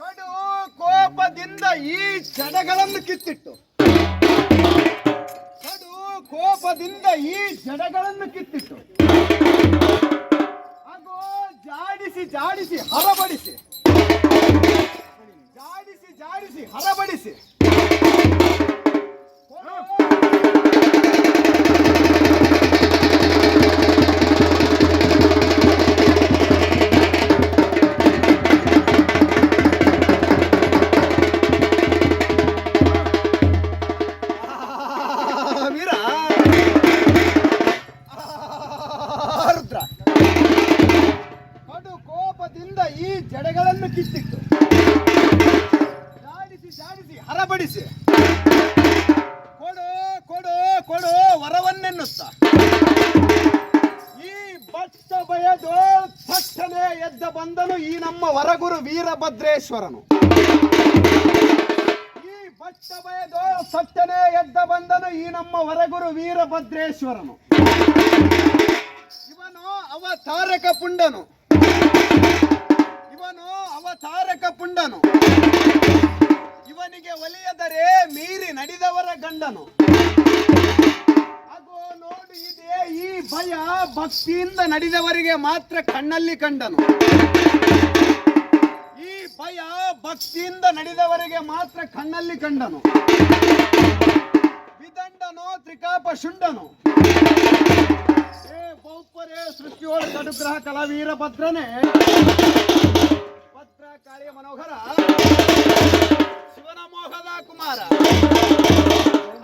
ಕಡು ಕೋಪದಿಂದ ಈ ಜಡಗಳನ್ನು ಕಿತ್ತಿಟ್ಟು. ಕಡು ಕೋಪದಿಂದ ಈ ಜಡಗಳನ್ನು ಕಿತ್ತಿಟ್ಟು. ಹಾಗೂ ಜಾಡಿಸಿ ಜಾಡಿಸಿ, ಹರಬಡಿಸಿ. ಜಾಡಿಸಿ ಜಾಡಿಸಿ, ಹರಬಡಿಸಿ. ಈ ಜಡೆಗಳನ್ನು ಕಿತ್ತಿತ್ತು ಜಾಡಿಸಿ ಜಾಡಿಸಿ ಹರಬಡಿಸಿ. ಕೊಡು ಕೊಡು ಕೊಡು ವರವನ್ನೆನ್ನುತ್ತ. ಈ ಭಕ್ತ ಬಯದು ಪಟ್ಟನೆ ಎದ್ದ ಬಂದನು ಈ ನಮ್ಮ ವರಗುರು ವೀರಭದ್ರೇಶ್ವರನು. ಈ ಭಟ್ಟ ಬಯದು ಸತ್ತನೆ ಎದ್ದ ಬಂದನು ಈ ನಮ್ಮ ವರಗುರು ವೀರಭದ್ರೇಶ್ವರನು. ಇವನು ಅವತಾರಕ ಪುಂಡನು. ಪುಂಡನು ಇವನಿಗೆ ಒಲಿಯದರೆ ಮೀರಿ ನಡೆದವರ ಗಂಡನು. ಹಾಗೂ ನೋಡಿ ಇದೆ ಈ ಭಯ ಭಕ್ತಿಯಿಂದ ನಡೆದವರಿಗೆ ಮಾತ್ರ ಕಣ್ಣಲ್ಲಿ ಕಂಡನು. ಈ ಭಯ ಭಕ್ತಿಯಿಂದ ನಡೆದವರಿಗೆ ಮಾತ್ರ ಕಣ್ಣಲ್ಲಿ ಕಂಡನು. ವಿದಂಡನು, ತ್ರಿಕಾಪ ಶುಂಡನು. ಏ ಬಹುಪರೇ ಸೃಷ್ಟಿಯೋಳ ಕಡುಗ್ರಹ ಕಲಾವೀರ ಭದ್ರನೇ ಭದ್ರ ಕಾರ್ಯ ಮನೋಹರ ಶಿವನ ಮೋಹದ ಕುಮಾರ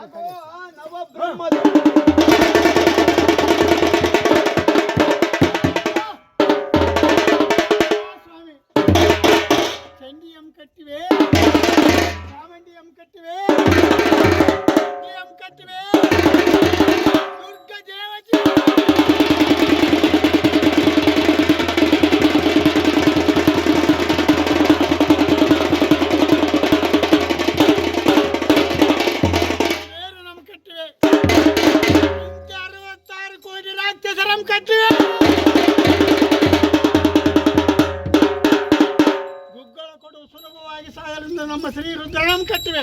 ಅಗೋ ಆ ನವಬ್ರಹ್ಮದ ಸ್ವಾಮಿ ಚಂಡಿ ಎಂ ಕಟ್ಟಿವೆ ಚಾಮುಂಡಿ ಎಂ ಕಟ್ಟಿವೆ ಚಂಡಿ ಎಂ ಕಟ್ಟಿವೆ ನಮ್ಮ ಶ್ರೀ ರುದ್ರಣಂ ಕಟ್ಟಿವೆ